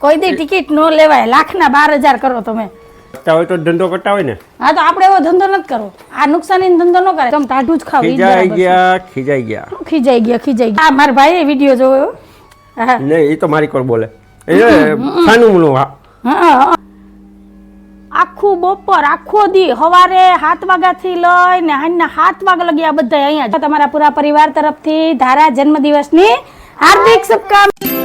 કોઈ દી ટિકિટ ન લેવાય. લાખના બાર હજાર કરો તમે. કરતા હોય તો ધંધો કરતા હોય ને? હા તો આપણે એવો ધંધો નથી કરવો. આ નુકસાની ધંધો ન કરે. તમે ટાઢું જ ખાવ ખીજાઈ ગયા ખીજાઈ ગયા. ખીજાઈ ગયા ખીજાઈ ગયા? આ મારા ભાઈએ વીડિયો જોયો હા. નહીં એ તો મારી કોર બોલે? એ ખાનું મુનું હા. આખું બપોર આખો દી હવારે સાત વાગ્યાથી લઈને સાંજના સાત વાગ્યા લગી આ બધા અહીંયા તમારા પૂરા પરિવાર તરફથી ધારા જન્મદિવસની હાર્દિક શુભકામના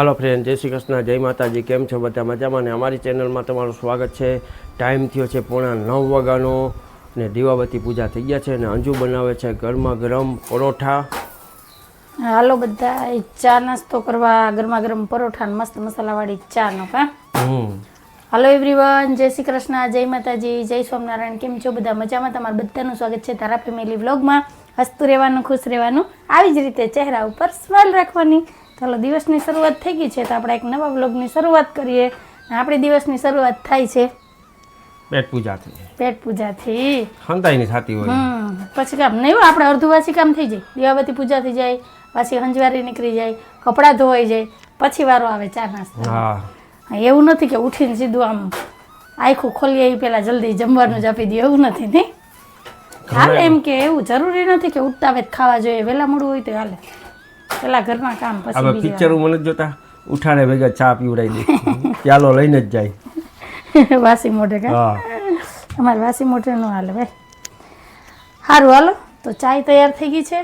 હાલો ફ્રેન્ડ જય શ્રી કૃષ્ણ જય માતાજી કેમ છો બધા મજામાં? ને અમારી ચેનલમાં તમારું સ્વાગત છે. ટાઈમ થયો છે પોણા નવ વાગ્યાનો ને દીવાબત્તી પૂજા થઈ ગયા છે ને અંજુ બનાવે છે ગરમા ગરમ પરોઠા. હાલો બધા ચા નાસ્તો કરવા ગરમા ગરમ પરોઠા મસ્ત મસાલાવાળી ચા નો કા હમ. હાલો એવરીવન જય શ્રી કૃષ્ણ જય માતાજી જય સ્વામિનારાયણ કેમ છો બધા મજામાં? તમારું બધાનું સ્વાગત છે તારા ફેમિલી વ્લોગમાં હસતું રહેવાનું ખુશ રહેવાનું આવી જ રીતે ચહેરા ઉપર સ્માઇલ રાખવાની. ચાલો દિવસની શરૂઆત થઈ ગઈ છે તો આપણે એક નવા બ્લોગની શરૂઆત કરીએ. આપણી દિવસની શરૂઆત થાય છે પેટ પૂજા થઈ પેટ પૂજાથી. ખંતાઈની થતી હોય. પછી કામ નહીં આપણે અડધું વાસી કામ થઈ જાય. દીવાબત્તી પૂજા થઈ જાય પાછી હંજવારી નીકળી જાય કપડાં ધોવાઈ જાય પછી વારો આવે ચા નાસ્તા. હા. એવું નથી કે ઉઠીને સીધું આમ આખું ખોલીએ એ પેલા જલ્દી જમવાનું જ આપી દે એવું નથી નહીં? હાલે એમ કે એવું જરૂરી નથી કે ઉઠતા વેત ખાવા જોઈએ વહેલા મોડું હોય તો હાલે. પેલા ઘરના કામ પછી હવે પિક્ચર મને જોતા. ઉઠાડે ભેગા ચા પીવડાવી દે. ચાલો લઈને જ જાય. વાસી મોઢે કા? હા. અમારે વાસી મોઢે નો હાલે ભાઈ. સારું હાલો તો ચાય તૈયાર થઈ ગઈ છે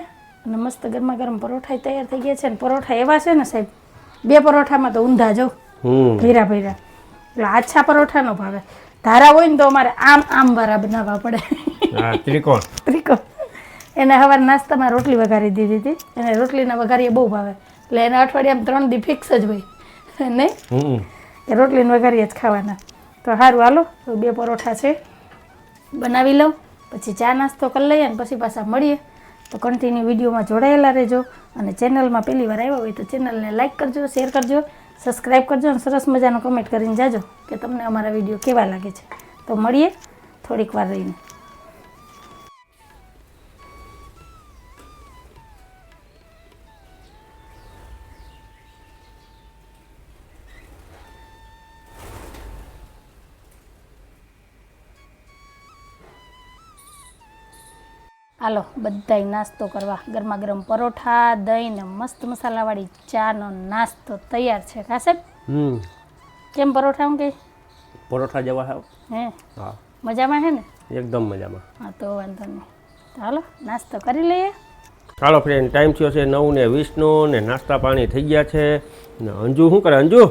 અને મસ્ત ગરમા ગરમ પરોઠા તૈયાર થઈ ગયા છે અને પરોઠા એવા છે ને સાહેબ બે પરોઠામાં તો ઊંધા જાઉં ભૈરા ભૈરા એટલે આછા પરોઠા નો ભાવે. ધારા હોય ને તો અમારે આમ આમ વાળા બનાવવા પડે. ત્રિકોણ. ત્રિકોણ. એને સવાર નાસ્તામાં રોટલી વઘારી દીધી હતી. એને રોટલીના વઘારીએ બહુ ભાવે. એટલે એને અઠવાડિયામાં ત્રણ દી ફિક્સ જ હોય. નહીં? એ રોટલીને વઘારીએ જ ખાવાના. તો સારું હાલો. તો બે પરોઠા છે. બનાવી લઉં. પછી ચા નાસ્તો કરી લઈએ અને પછી પાછા મળીએ. તો કન્ટિન્યુ વિડીયોમાં જોડાયેલા રહેજો. અને ચેનલમાં પહેલી વાર આવ્યા હોય તો ચેનલને લાઇક કરજો શેર કરજો સબસ્ક્રાઈબ કરજો અને સરસ મજાનો કમેન્ટ કરીને જાજો કે તમને અમારા વીડિયો કેવા લાગે છે. તો મળીએ. થોડીક વાર રહીને. હાલો બધાય નાસ્તો કરવા. ગરમા ગરમ પરોઠા દહીં ને મસ્ત મસાલાવાળી ચાનો નાસ્તો તૈયાર છે. કા હમ. કેમ પરોઠા હું કે? પરોઠા જેવા હે? હા. મજામાં હે ને? એકદમ મજામાં. હા તો વાંધો નહીં. તો હાલો નાસ્તો કરી લઈએ. ચાલો ફ્રેન્ડ ટાઈમ થયો છે નવ ને વીસનો ને નાસ્તા પાણી થઈ ગયા છે. ને અંજુ શું કરે અંજુ?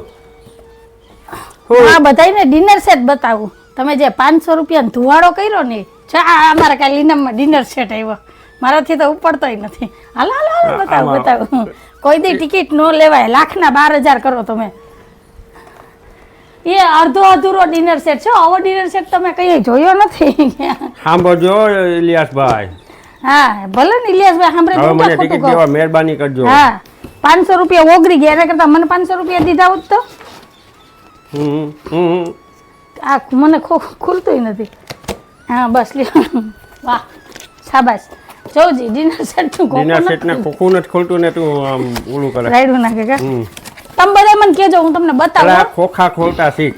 હા બધાયને ડિનર સેટ બતાવું. તમે જે પાંચસો રૂપિયાનો ધુવાડો કર્યો ને છે આ અમારા કાલે ઇનામમાં ડિનર સેટ આવ્યો. મારાથી તો ઉપડતોય નથી. હાલો હાલો હાલો બતાવું બતાવું. કોઈ દી ટિકિટ ન લેવાય. લાખના બાર હજાર કરો તમે. એ અડધો અધૂરો ડિનર સેટ છે. આવો ડિનર સેટ તમે કઈ જોયો નથી. સાંભળજો ઇલિયાસભાઈ. હા ભલે ને ઇલિયાસભાઈ સાંભળે મને ટિકિટ દેવા મહેરબાની કરજો. હા પાંચસો રૂપિયા ઓગળી ગયા એના કરતા મને પાંચસો રૂપિયા દીધા હોત તો? આ મને ખુલતું નથી. હા બસ લ્યો. વાહ શાબાશ. જોજી ડિનર સેટનું ડિનર સેટ ને નથી. ખોલતું ને તું આમ ઓલું કરે. રાઈડું નાખે કે? તમે બધા મને કહેજો હું તમને બતાવું આ ખોખા ખોલતા શીખ.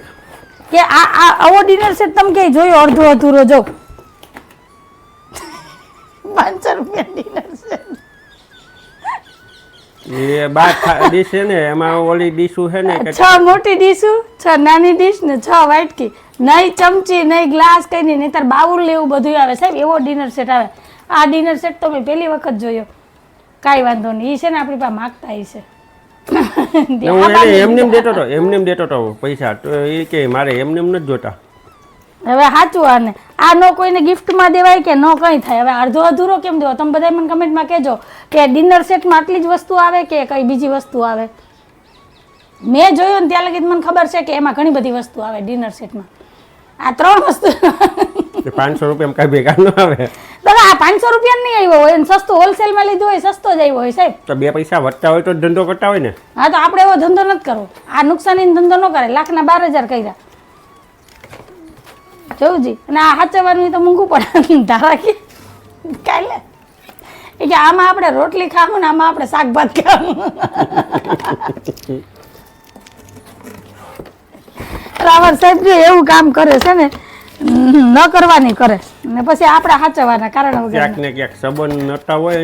કે આ આ આવો ડિનર સેટ તમે કે જોયો અડધો અધૂરો જો. પાંચસો રૂપિયા ડિનર સેટ એ બાર ડીશ છે ને એમાં ઓલી ડીશું છે ને છ મોટી ડીશું છ નાની ડીશ ને છ વાટકી. નહીં ચમચી નહીં ગ્લાસ કઈ નહીં નહીતર બાઉલ લેવું બધું આવે. સાહેબ એવો ડિનર સેટ આવે. આ ડિનર સેટ તો મેં પહેલી વખત જોયો. કાંઈ વાંધો નહીં. એ છે ને આપણી પાસે માગતા એ છે. હું એને દેતો હતો. એમને દેતો હતો પૈસા. તો એ કે મારે એમને એમ નથી જોતા. હવે સાચું આને. આ નો કોઈને ગિફ્ટમાં દેવાય કે ન કંઈ થાય? હવે અડધો અધૂરો કેમ દેવો? તમે બધા મને કમેન્ટમાં કહેજો કે ડિનર સેટમાં આટલી જ વસ્તુ આવે કે કઈ બીજી વસ્તુ આવે? મેં જોયું ને ત્યાં લગી મને ખબર છે કે એમાં ઘણી બધી વસ્તુ આવે ડિનર સેટમાં આ ત્રણ વસ્તુ. પાંચસો રૂપિયામાં કઈ ભેગા ન આવે? દાદા આ પાંચસો રૂપિયા નહીં આવ્યો હોય સસ્તું હોલસેલમાં લીધું હોય સસ્તો જ આવ્યો હોય સાહેબ. તો બે પૈસા વધતા હોય તો ધંધો કરતા હોય ને? હા તો આપણે એવો ધંધો નથી કરવો. આ નુકસાની ધંધો ન કરે. લાખના બાર હજાર કર્યા. જોઉંજી અને આ હાચવવાનું તો મૂંઘું પડે ધારા કે. કાલે. એ કે આમાં આપણે રોટલી ખાવું ને આમાં આપણે શાકભાત ખાવું. રાવણ સાહેબ જો એવું કામ કરે છે ને, ન કરવાની કરે. ને પછી આપણે હાચવવાના કારણ વગર સંબંધ નતા હોય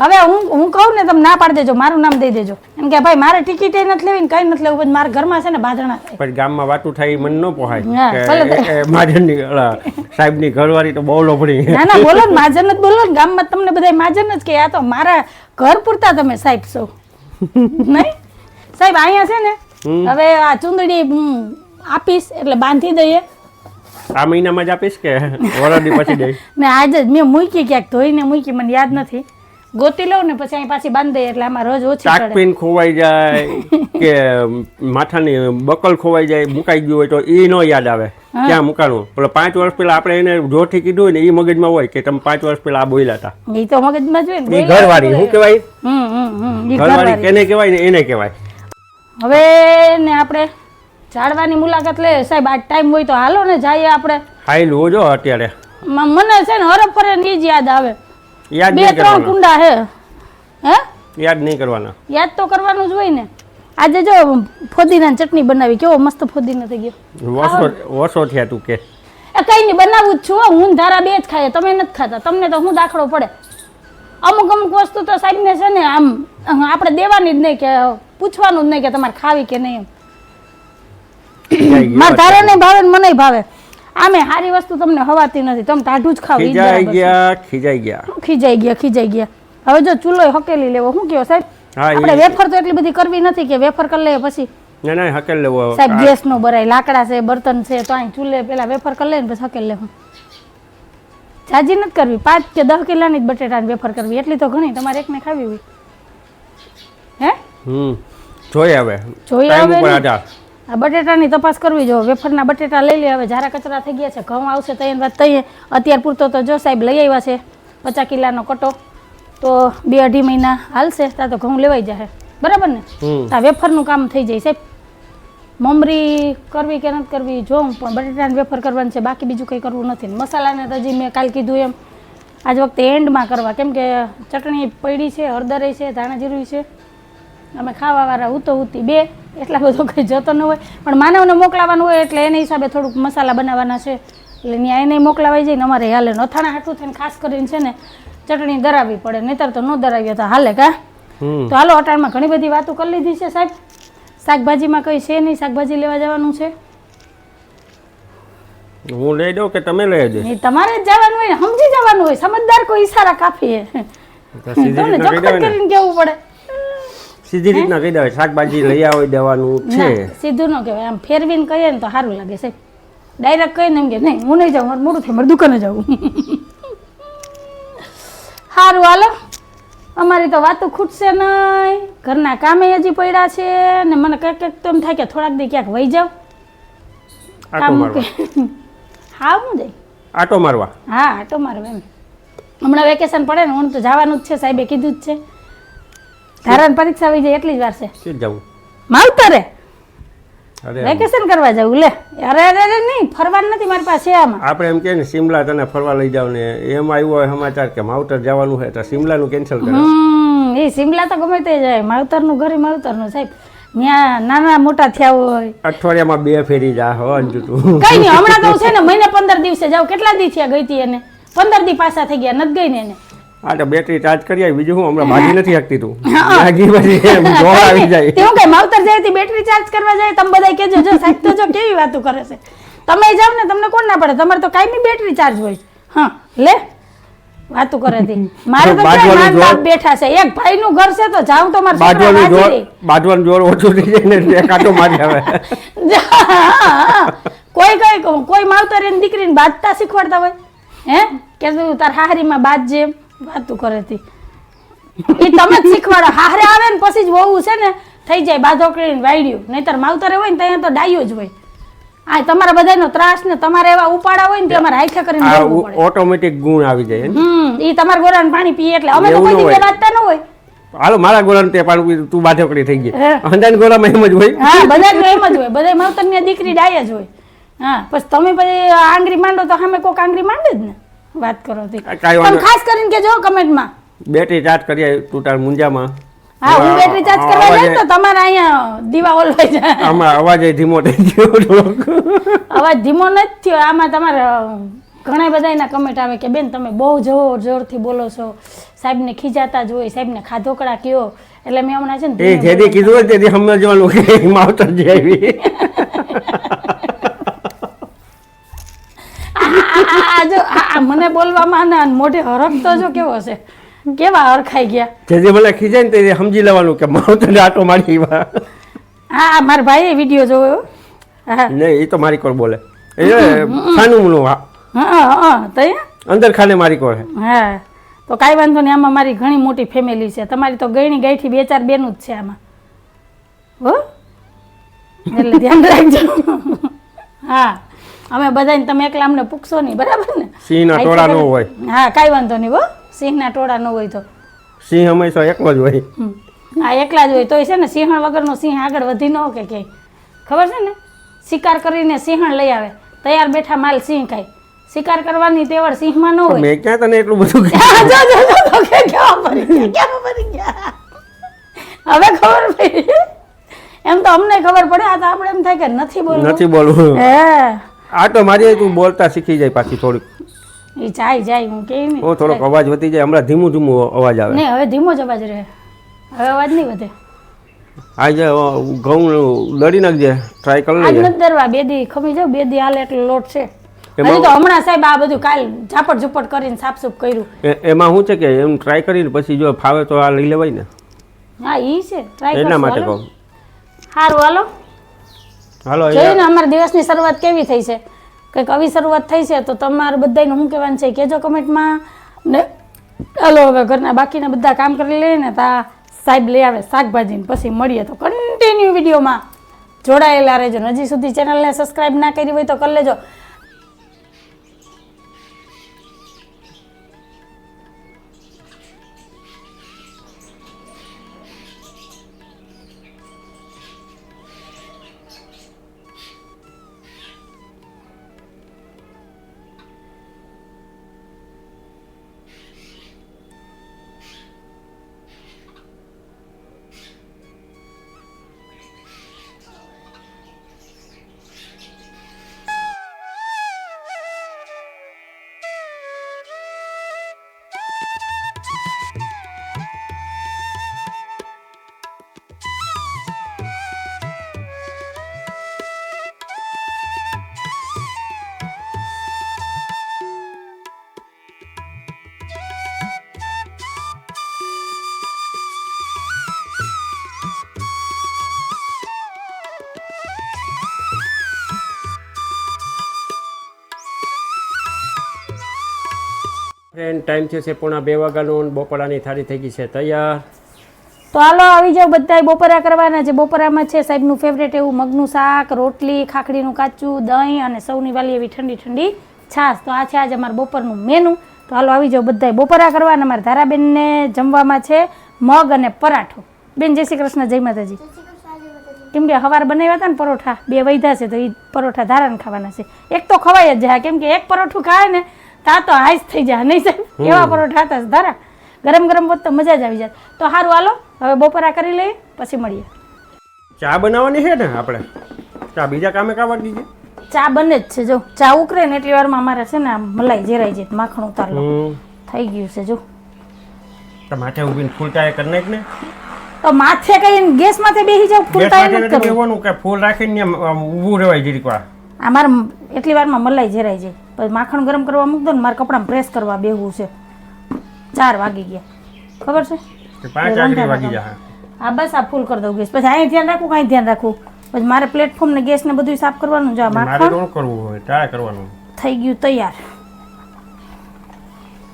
હવે હું હું કહું ને તમે ના પાડી દેજો મારું નામ દઈ દેજો. એમ કે ભાઈ મારે ટિકિટ એ નથી લેવી ને કઈ નથી લેવું મારા ઘરમાં છે ને બાંધણા થાય. પછી ગામમાં વાતું થાય મન ન પોહાય. ઓલા સાહેબની ઘરવાળી તો બહુ લોભડી ના ના બોલો ને માજન જ બોલો ને ગામમાં તમને બધા માજન જ કે આ તો મારા ઘર પૂરતા તમે સાહેબ છો. નહીં? સાહેબ અહીંયા છે ને હવે આ ચુંદડી આપીશ એટલે બાંધી દઈએ. આ મહિનામાં જ આપીશ કે? વરદી પછી દઈશ ને આજે જ મેં મૂકી ક્યાંક ધોઈને મૂકી મને યાદ નથી. ગોતી લઉં ને પછી અહીં પાછી બાંધી દઈએ એટલે આમાં રોજ ઓછી ચડે ચાકપીન ખોવાઈ જાય કે માથાની બકલ ખોવાઈ જાય મુકાઈ ગયું હોય તો એ ન યાદ આવે. ક્યાં મુકાણું? પેલો પાંચ વર્ષ પહેલા આપણે એને જોથી કીધું હોય ને એ મગજમાં હોય કે તમે પાંચ વર્ષ પહેલા આ બોલ્યા હતા. એ તો મગજમાં જોઈએ ને એ ઘરવાળી શું કહેવાય? ઘરવાળી કેને કહેવાય ને એને કહેવાય? હવે ને આપણે ઝાડવાની મુલાકાત લે. સાહેબ આ ટાઈમ હોય તો હાલો ને જઈએ આપણે. હાઈલ જો અત્યારે. મને છે ને હરફ ફરે ને જ યાદ આવે. યાદ બે નહીં ત્રણ કરવાના. કુંડા હે હે? યાદ નહીં કરવાના. યાદ તો કરવાનું જ હોય ને. આજે જો ફોદીના ચટણી બનાવી કેવો મસ્ત ફોદીનો થઈ ગયો. વર્ષો વર્ષો થયા તું કે. એ કઈ નહીં બનાવું જ છું હો. હું ને ધારા બે જ ખાઈએ તમે નથી ખાતા. તમને તો હું દાખલો પડે. અમુક અમુક વસ્તુ તો સાહેબને છે ને આમ આપણે દેવાની જ નહીં કે પૂછવાનું જ નહીં કે તમારે ખાવી કે નહીં એમ. મારે ગયો મારા નહીં ભાવે ને મને ભાવે. આમે સારી વસ્તુ તમને હવાતી નથી. તમે ટાઢું જ ખાવ ખીજાઈ ગયા ખીજાઈ ગયા. ખીજાઈ ગયા ખીજાઈ ગયા. હવે જો ચૂલો હકેલી લેવો. શું કયો સાહેબ? આપણે વેફર તો એટલી બધી કરવી નથી કે વેફર કરી લઈએ પછી. ના ના હકેલ લેવો. સાહેબ ગેસ નો ભરાય લાકડા છે બર્તન છે તો અહીં ચૂલે પેલા વેફર કરી લઈએ ને પછી હકેલ લેવું. જાજી નથી કરવી. પાંચ કે દસ કિલાની જ બટેટાની વેફર કરવી. એટલી તો ઘણી તમારે એકને ખાવી હોય. હે? હમ જોઈએ હવે જોઈએ આવે હવે ને. આધાર. આ બટેટાની તપાસ કરવી જો વેફરના બટેટા લઈ લે. હવે જારા કચરા થઈ ગયા છે ઘઉં આવશે તો એની વાત તૈયાર અત્યાર પૂરતો તો જો સાહેબ લઈ આવ્યા છે પચાસ કિલાનો કટો. તો બે અઢી મહિના હાલશે ત્યાં તો ઘઉં લેવાઈ જશે બરાબર ને? આ વેફરનું કામ થઈ જાય સાહેબ. મમરી કરવી કે નથી કરવી જોઉં પણ બટેટાની વેફર કરવાનું છે બાકી બીજું કંઈ કરવું નથી. મસાલાને તો હજી મેં કાલ કીધું એમ. આજ વખતે એન્ડમાં કરવા. કેમ કે ચટણી પડી છે હળદરે છે ધાણા જીરું છે. અમે ખાવાવાળા ઉતો ઉતી બે. એટલા બધો કંઈ જતો ન હોય. પણ માનવને મોકલાવાનું હોય એટલે એને હિસાબે થોડુંક મસાલા બનાવવાના છે. એટલે ત્યાં એને મોકલાવાઈ જાય ને અમારે હાલે નથાણા હાટું થઈને ખાસ કરીને છે ને ચટણી દરાવવી પડે નહીતર તો ન દરાવીએ તો હાલે કા? તો હાલો અટાણમાં ઘણી બધી વાતો કરી લીધી છે સાહેબ. શાકભાજીમાં કંઈ છે નહીં? શાકભાજી લેવા જવાનું છે? હું લઈ દઉં કે તમે લઈ દે તમારે જ જવાનું હોય સમજી જવાનું હોય. સમજદાર કોઈ ઈશારા કાફી હે દેવાય ને. કરીને કેવું પડે? સીધી રીતના કહી દેવાય શાકભાજી લઈ આવો દેવાનું છે. સીધું ન કહેવાય. આમ ફેરવીને કહીએ ને તો સારું લાગે છે ડાયરેક્ટ કહીને એમ કે નહીં હું નહીં જાઉં મારું મોડું થાય મારે દુકાને જાઉં. સારું હાલો. અમારી તો વાતો ખૂટશે નહીં. ઘરના કામે હજી પડ્યા છે ને મને કંઈક કંઈક તો એમ થાય કે થોડાક દી ક્યાંક વહી જાવ હા હું જાય. આટો મારવા. હા આટો મારવા એમ. હમણાં વેકેશન પડે ને હું તો જવાનું જ છે સાહેબે કીધું જ છે. ધારાની પરીક્ષા આવી જાય એટલી જ વાર છે. કે જવું? માવતરે અરે વેકેશન કરવા જવું લે. અરે અરે અરે નહીં ફરવાનું નથી મારી પાસે આમાં. આપણે એમ કે ને સિમલા તને ફરવા લઈ જાવ ને એમાં આવ્યો હોય સમાચાર કે માવતર જવાનું છે તો શિમલાનું કેન્સલ કરે. હમ એ સિમલા તો ગમે તે જાય. માવતરનું ઘરે માવતરનું સાહેબ. ત્યાં નાના મોટા થયા હોય. અઠવાડિયામાં બે ફેરી જા હો અંજુ તું. કઈ નહીં હમણાં તો છે ને મહિને પંદર દિવસે જાવ કેટલા દી થયા ગઈ હતી એને? પંદર દી પાછા થઈ ગયા નથી ગઈ ને એને. આ તો બેટરી ચાર્જ કરી આવી. બીજું હું હમણાં ભાગી નથી શકતી તું. ભાગી પછી જોર આવી જાય. તેવું કઈ માવતર જાય બેટરી ચાર્જ કરવા જાય તમે બધા કેજો જો સાહેબ તો જો કેવી વાતો કરે છે. તમે જાવ ને તમને કોણ ના પડે? તમારે તો કાયમી બેટરી ચાર્જ હોય હા લે વાતો કરે તી મારે તો ક્યાં બાપ બેઠા છે. એક ભાઈ નું ઘર છે તો જાવ તો મારે બાજવાનું જોર. બાજવાનું જોર ઓછું થઈ જાય ને કાંટો મારી આવે. કોઈ કઈ કોઈ માવતર એની દીકરીને બાજતા શીખવાડતા હોય. હે? કે તું તાર હાહરીમાં બાજ જેમ વાતું કરે હતી એ તમે જ શીખવાડો. હારે આવે ને પછી જ વહુ છે ને થઈ જાય બાધોકડીને વાયડ્યું. નહીતર માવતરે હોય ને ત્યાં તો ડાયો જ હોય. આ તમારા બધાનો ત્રાસ ને તમારે એવા ઉપાડા હોય ને તે અમારે હાઈખા કરીને પડે. ઓટોમેટિક ગુણ આવી જાય હમ ઈ તમારા ગોરાનું પાણી પીએ એટલે અમે તો કોઈ દિવસ. વાંચતા ન હોય. હાલો મારા ગોળાને તે પીધું, તું બાધોકડી થઈ ગઈ. અંદાજ અંજાન એમ જ હોય. હા બધા એમ જ હોય. બધા માવતરની દીકરી ડાય જ હોય. હા પછી તમે પછી આંગળી માંડો તો સામે કોક આંગળી માંડે જ ને? વાત કરો તે. કાંઈ ખાસ કરીને કે જો કમેન્ટમાં. બેટરી ચાર્જ કરીએ તું તાર મુંજામાં હા હું બેટરી ચાર્જ કરવા જાય તો તમારે અહીંયા દીવા ઓલવાઈ જાય આમાં અવાજ ધીમો થઈ ગયો અવાજ ધીમો નથી થયો. આમાં તમારે ઘણા બધા એના કમેન્ટ આવે કે બેન તમે બહુ જોર જોરથી બોલો છો. સાહેબને ખીજાતા જ હોય સાહેબને ખાધોકડા કયો. એટલે મેં હમણાં છે ને એ જેદી કીધું તેથી સમજવાનું કે માવતર જે આવી આ- આ- આ જો આ- આ મને બોલવામાં ને મોઢે હરખતો જો કેવો છે? કેવા હરખાઈ ગયા? જે જે મને ખીજાય ને તે સમજી લેવાનું કે માવતર આટો મારી. હા આ મારા ભાઈએ વીડિયો જોયો હા. નહીં એ તો મારી કોર બોલે. એ મનું હા હા હા અંદર ખાને મારી કોર હે. હા. તો કાંઈ વાંધો નહીં આમાં મારી ઘણી મોટી ફેમિલી છે. તમારી તો ગયણી ગઈથી બે ચાર બેનું જ છે આમાં. હો? એટલે ધ્યાન રાખજો. હા. અમે બધાને તમે એકલા અમને પૂછશો નહીં બરાબર ને? સિંહના ટોળા ન હોય. હા કાંઈ વાંધો નહીં હો. સિંહના ટોળા ન હોય તો. સિંહ હંમેશા એકલો જ હોય. હા એકલા જ હોય તોય છે ને સિંહણ વગરનો સિંહ આગળ વધી ન કે ક્યાંય. ખબર છે ને? શિકાર કરીને સિંહણ લઈ આવે. તૈયાર બેઠા માલ સિંહ ખાય. શિકાર કરવાની તેવડ સિંહમાં ન હોય. મેં ક્યાં તને એટલું બધું જો, જો, જો, જો, કે કેવા પડી ગયા, કેવા પડી ગયા. હવે ખબર પડી. એમ તો અમને ખબર પડે આ તો આપણે એમ થાય કે નથી બોલવું. નથી બોલવું. હે. આ તો મારી તું બોલતા શીખી જાય પાછી થોડીક. એ જાય જાય હું કેમ ઓ થોડોક અવાજ વધી જાય હમણાં ધીમું ધીમું અવાજ આવે. નહીં હવે ધીમો જ અવાજ રહે. હવે અવાજ નહીં વધે. આજે ઘઉં દળી નાખજે ટ્રાય કરી આજ લેજે. નથી દરવા બે દી ખમી જાવ બે દી હાલે એટલો લોટ છે. હજી તો હમણાં સાહેબ આ બધું કાલ ઝાપટ ઝુપટ કરીને સાફસૂફ કર્યું. એમાં શું છે કે એમ ટ્રાય કરીને પછી જો ફાવે તો આ લઈ લેવાય ને. હા ઈ છે. ટ્રાય એટલા માટે કહું. સારું હાલો. જોયું અમારા દિવસની શરૂઆત કેવી થઈ છે? કંઈક આવી શરૂઆત થઈ છે તો તમારે બધાને શું કહેવાનું છે? કહેજો કમેન્ટમાં. ને હાલો, હવે ઘરના બાકીના બધા કામ કરી લઈએ ને તા સાહેબ લઈ આવે શાકભાજીને, પછી મળીએ તો કન્ટિન્યુ વિડીયોમાં. જોડાયેલા રહેજો. હજી સુધી ચેનલને સબસ્ક્રાઈબ ના કરી હોય તો કરી લેજો. ફ્રેન્ડ ટાઈમ થયો છે પોણા બે વાગ્યાનો બપોરાની થાળી થઈ ગઈ છે. તૈયાર? તો હાલો આવી જાઓ બધાય બપોરા કરવાના છે. બપોરામાં છે સાહેબનું ફેવરેટ એવું મગનું શાક રોટલી ખાખડીનું કાચું દહીં અને સૌની વાલી એવી ઠંડી ઠંડી છાશ. તો આ છે આજે અમારું બપોરનું મેનુ તો હાલો આવી જાઓ બધાય બપોરા કરવાના અમારા ધારાબેનને જમવામાં છે મગ અને પરાઠો. બેન જય શ્રી કૃષ્ણ જય માતાજી. કેમ કે હવાર બનાવ્યા હતા ને પરોઠા બે વૈધા છે તો એ પરોઠા ધારાને ખાવાના છે. એક તો ખવાય જ જાય કેમ કે એક પરોઠું ખાય ને તા તો હાઈસ થઈ જાય નહીં સાહેબ એવા પરોઠા હતા ધારા. ગરમ ગરમ હોત તો મજા જ આવી જાય તો સારું હાલો હવે બપોરા કરી લઈએ પછી મળીએ. ચા બનાવવાની છે ને આપણે? ચા બીજા કામે કાવા દીધી ચા બને જ છે જો. ચા ઉકરે ને એટલી વારમાં અમારે છે ને મલાઈ જેરાઈ જાય માખણ ઉતારલો થઈ ગયું છે જો. તો માથે ઊભીને ફૂલતા એ કરી નાખ ને તો માથે કઈ ગેસ માથે બેસી જાવ ફૂલતા એ નથી નથી કે ફૂલ રાખીને ઊભું રહેવાય જરીક વાર. અમારે એટલી વારમાં મલાઈ જેરાઈ જાય. પછી માખણ ગરમ કરવા મૂક દો ને મારે કપડાં પ્રેસ કરવા બેહવું છે. ચાર વાગી ગયા. ખબર છે? હા બસ આ ફૂલ કરી દઉં ગેસ. પછી અહીં ધ્યાન રાખવું કાંઈ ધ્યાન રાખવું પછી મારે પ્લેટફોર્મ ને ગેસ ને બધું સાફ કરવાનું જો માખણ? કરવું ટ્રાય કરવાનું. થઈ ગયું તૈયાર.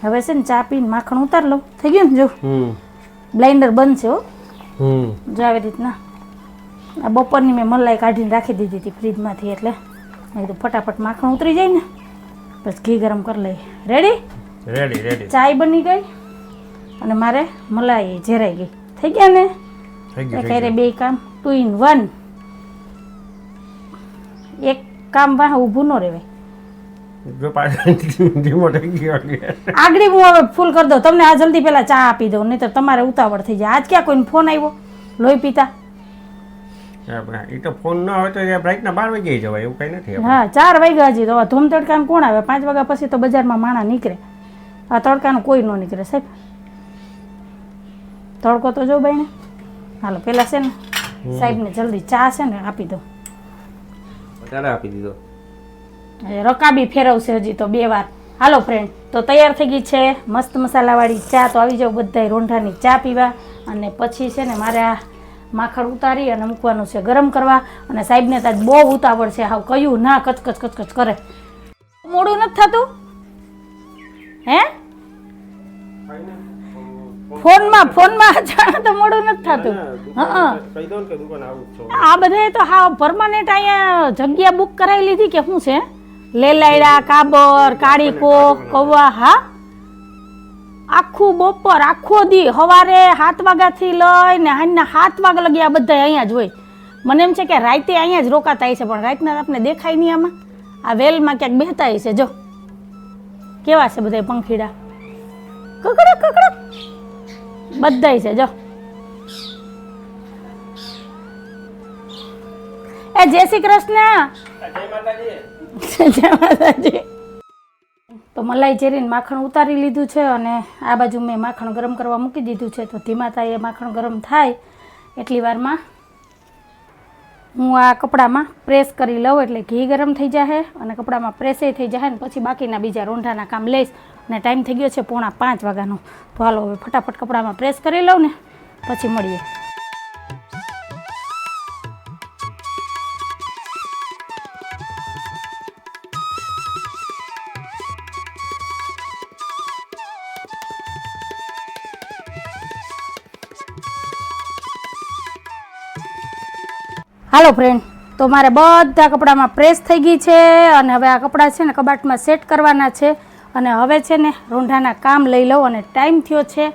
હવે છે ને ચા પીને માખણ ઉતાર લો થઈ ગયું ને જો? બ્લાઇન્ડર બંધ છે હો. હમ. જો આવી રીતના. આ બપોરની મેં મલાઈ કાઢીને રાખી દીધી હતી ફ્રીજમાંથી એટલે. મેં તો ફટાફટ માખણ ઉતરી જાય ને પછી ઘી ગરમ કરી લઈએ. રેડી રેડી રેડી ચાય બની ગઈ અને મારે મલાઈ જરાઈ ગઈ. થઈ ગયા ને? ક્યારે બે કામ ટુ ઇન વન એક કામ વાહ ઊભું ન રહેવાય. આગળ હું હવે ફૂલ કરી દઉં. તમને આ જલ્દી પહેલાં ચા આપી દઉં નહીં તો તમારે ઉતાવળ થઈ જાય. આજ ક્યાં કોઈને ફોન આવ્યો? લોહી પીતા? એ તો ફોન ન હોય તો બ્રાઇટના બાર વાગે જવાય એવું કઈ નથી હા ચાર વાગ્યા હજી તો. ધૂમ તડકાનું કોણ આવે? પાંચ વાગ્યા પછી તો બજારમાં માણા નીકળે. આ તડકાનું કોઈ ન નીકળે સાહેબ. તડકો તો જો ભાઈ ને હાલો પેલા છે ને સાહેબને જલ્દી ચા છે ને આપી દો. વધારે આપી દીધો. એ રકાબી ફેરવશે હજી તો બે વાર. હાલો ફ્રેન્ડ તો તૈયાર થઈ ગઈ છે મસ્ત મસાલાવાળી ચા. તો આવી જાવ બધા રોંઢાની ચા પીવા. અને પછી છે ને મારે આ માખણ ઉતારી અને મૂકવાનું છે ગરમ કરવા. અને સાહેબને તાજ બહુ ઉતાવળ છે. હાવ કયું ના કચકચ કચકચ કરે. મોડું નથી થતું? હે? ફોનમાં ફોનમાં જાણે તો મોડું નથી થતું. હા આ બધાએ તો હા પરમાનન્ટ અહીંયા જગ્યા બુક કરાવી લીધી કે શું છે? લેલાયડા કાબર કાળીકો કૌવા હા? આખું બપોર આખો દી સવારે સાત વાગ્યાથી લઈને હાંજના સાત વાગ્યા લગી આ બધા અહીંયા જ હોય. મને એમ છે કે રાતે અહીંયા જ રોકાતા છે પણ રાતના આપને દેખાય નહીં આમાં. આ વેલમાં ક્યાંક બેહતા છે જો. કેવા છે બધા પંખીડા? કકડક કકડક બધાય છે જો. એ જય શ્રી કૃષ્ણ. જય માતાજી. તો મલાઈ ચેરીને માખણ ઉતારી લીધું છે અને આ બાજુ મેં માખણ ગરમ કરવા મૂકી દીધું છે. તો ધીમા તાઈએ માખણ ગરમ થાય એટલી વારમાં હું આ કપડામાં પ્રેસ કરી લઉં એટલે ઘી ગરમ થઈ જશે અને કપડામાં પ્રેસે થઈ જશે ને પછી બાકીના બીજા રોંઢાના કામ લઈશ અને ટાઈમ થઈ ગયો છે પોણા પાંચ વાગ્યાનો. તો હાલો હવે ફટાફટ કપડામાં પ્રેસ કરી લઉં ને પછી મળીએ. હાલો ફ્રેન્ડ તો મારે બધા કપડામાં પ્રેસ થઈ ગઈ છે અને હવે આ કપડાં છે ને કબાટમાં સેટ કરવાના છે. અને હવે છે ને રોંઢાના કામ લઈ લઉં અને ટાઈમ થયો છે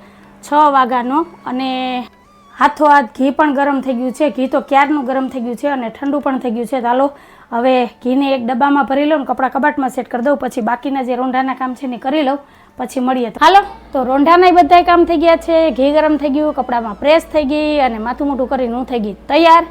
છ વાગ્યાનો અને હાથો હાથ ઘી પણ ગરમ થઈ ગયું છે. ઘી તો ક્યારનું ગરમ થઈ ગયું છે અને ઠંડુ પણ થઈ ગયું છે. હાલો, હવે ઘીને એક ડબ્બામાં ભરી લઉં કપડાં કબાટમાં સેટ કરી દઉં. પછી બાકીના જે રોંઢાના કામ છે ને કરી લઉં. પછી મળીએ. હાલો, તો રોંઢાના બધાય કામ થઈ ગયા છે. ઘી ગરમ થઈ ગયું, કપડામાં પ્રેસ થઈ ગઈ અને માથું મોટું કરીને હું થઈ ગઈ. તૈયાર?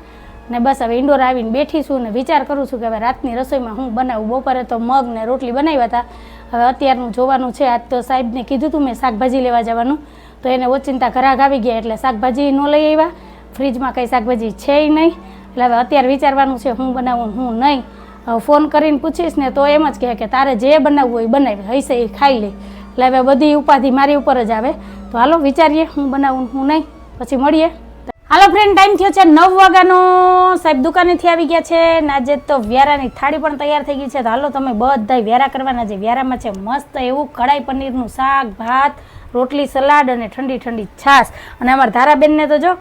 ને બસ હવે ઇન્ડોર આવીને બેઠી છું ને વિચાર કરું છું કે હવે રાતની રસોઈમાં હું બનાવું. બપોરે તો મગ ને રોટલી બનાવ્યા હતા. હવે અત્યારનું જોવાનું છે. આજ તો સાહેબને કીધું હતું મેં શાકભાજી લેવા જવાનું. તો એને ઓચિંતા ઘરાક આવી ગયા એટલે શાકભાજી ન લઈ આવ્યા. ફ્રીજમાં કંઈ શાકભાજી છે નહીં. એટલે હવે અત્યારે વિચારવાનું છે હું બનાવું, હું નહીં. ફોન કરીને પૂછીશ ને તો એમ જ કહે કે તારે જે બનાવવું હોય બનાવી હૈસે એ ખાઈ લે. એટલે હવે બધી ઉપાધિ મારી ઉપર જ આવે. તો હાલો વિચારીએ હું બનાવું હું નહીં. પછી મળીએ. હાલો ફ્રેન્ડ ટાઈમ થયો છે નવ વાગ્યાનો. સાહેબ દુકાનેથી આવી ગયા છે ને આજે તો વ્યારાની થાળી પણ તૈયાર થઈ ગઈ છે. તો હાલો તમે બધા વ્યારા કરવાના છે. વ્યારામાં છે મસ્ત એવું કઢાઈ પનીરનું શાક ભાત રોટલી સલાડ અને ઠંડી ઠંડી છાશ. અને અમારા ધારાબેનને તો જો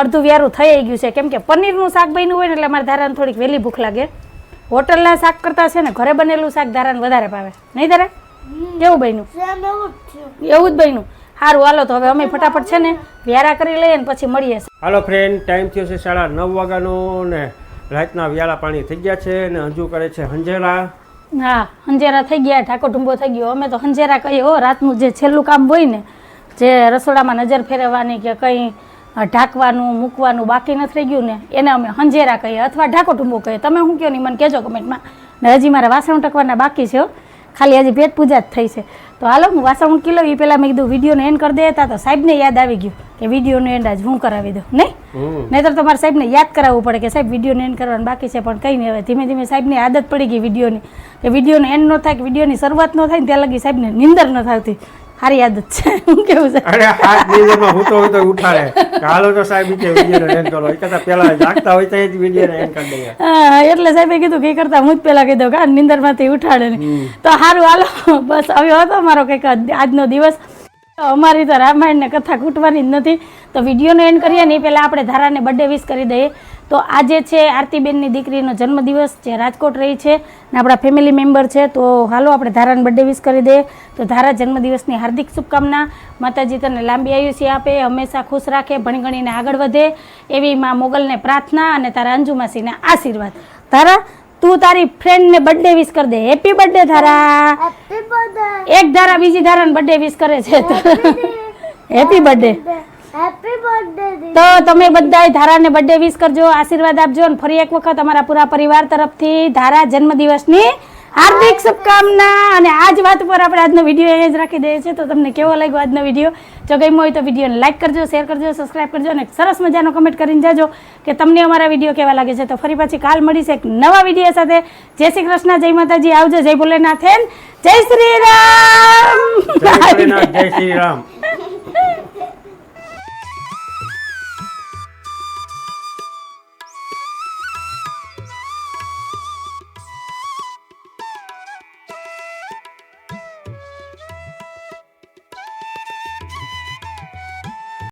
અડધું વ્યારું થઈ ગયું છે. કેમ કે પનીરનું શાક બન્યું હોય ને એટલે અમારા ધારાને થોડીક વહેલી ભૂખ લાગે. હોટલના શાક કરતાં છે ને ઘરે બનેલું શાક ધારાને વધારે ભાવે. નહીં ધારા? કેવું બન્યું? એવું જ બન્યું. સારું હાલો તો હવે અમે ફટાફટ છે ને વ્યારા કરી લઈએ ને પછી મળીએ. હાલો ફ્રેન્ડ ટાઈમ થયો છે સાડા નવ વાગ્યાનો ને રાતના વ્યાળા પાણી થઈ ગયા છે ને હજુ કરે છે હંજેરા. હા હંજેરા થઈ ગયા ઠાકોર ઢુંબો થઈ ગયો. અમે તો હંજેરા કહીએ હો રાતનું જે છેલ્લું કામ હોય ને જે રસોડામાં નજર ફેરવવાની કે કંઈ ઢાંકવાનું મૂકવાનું બાકી નથી રહી ગયું ને એને અમે હંજેરા કહીએ અથવા ઢાકો ઢુંબો કહીએ. તમે શું કહો નહીં મને કહેજો કમેન્ટમાં ને હજી મારે વાસણ ટકવાના બાકી છે ખાલી હજી ભેટ પૂજા જ થઈ છે. તો હાલો હું વાસણ ઉટકી લઉં એ પહેલાં મેં કીધું વિડીયોને એન્ડ કરી દેતા તો સાહેબને યાદ આવી ગયું કે વિડીયોનો એન્ડ આજ હું કરાવી દઉં નહીં? નહીતર તમારે સાહેબને યાદ કરાવવું પડે કે સાહેબ વિડીયોને એન્ડ કરવાનું બાકી છે પણ કંઈ નહીં હવે ધીમે ધીમે સાહેબની આદત પડી ગઈ વિડીયોની કે વિડીયોનો એન્ડ ન થાય કે વિડીયોની શરૂઆત ન થાય ને ત્યાં લગી સાહેબને નિંદર ન થતી સારી આદત છે. હું કેવું છે? અરે હાથ નીંદરમાં હું તો હોય તો ઉઠાડે. કે હાલો તો સાહેબ કે વીડિયો એન્ડ કરો એ કરતા પહેલા જાગતા હોય તો એ જ વીડિયો એન્ડ કરી દઈએ. હા, એટલે સાહેબે કીધું કે કરતા હું જ પહેલાં કીધું કે આ નિંદરમાંથી ઉઠાડે ને. તો સારું હાલો. બસ આવ્યો હતો મારો કંઈક આજનો દિવસ. અમારી તો રામાયણ ને કથા ખૂટવાની જ નથી. તો વિડીયોનો એન્ડ કરીએ ને એ પહેલાં આપણે ધારાને બર્થડે વિશ કરી દઈએ. તો આજે છે આરતીબેનની દીકરીનો જન્મદિવસ જે રાજકોટ રહી છે ને આપણા ફેમિલી મેમ્બર છે. તો હાલો આપણે ધારાને બર્થડે વિશ કરી દે તો ધારા જન્મદિવસની હાર્દિક શુભકામના. માતાજી તને લાંબી આયુષ્ય આપે હંમેશા ખુશ રાખે ભણી ગણીને આગળ વધે. એવી માં મોગલને પ્રાર્થના અને તારા અંજુમાસીને આશીર્વાદ. ધારા તું તારી ફ્રેન્ડને બર્થડે વિશ કરી દે. હેપી બર્થડે ધારા. એક ધારા બીજી ધારાને બર્થડે વિશ કરે છે. હેપી બર્થડે તો તમે બધાય ધારાને બર્થડે વિશ કરજો આશીર્વાદ આપજો અને ફરી એક વખત અમારા પૂરા પરિવાર તરફથી ધારા જન્મદિવસની હાર્દિક શુભકામના. અને આ જ વાત પર આપણે આજનો વીડિયો અહીંયા જ રાખી દઈએ છીએ. તો તમને કેવો લાગ્યો આજનો વીડિયો? જો ગમ્યો હોય તો વિડીયોને લાઇક કરજો શેર કરજો સબસ્ક્રાઈબ કરજો અને સરસ મજાનો કમેન્ટ કરીને જાજો કે તમને અમારા વીડિયો કેવા લાગે છે. તો ફરી પાછી કાલ મળીશ એક નવા વીડિયો સાથે. જય શ્રી કૃષ્ણ જય માતાજી. આવજો જય ભોલેનાથ જય શ્રી રામ. જય શ્રી રામ.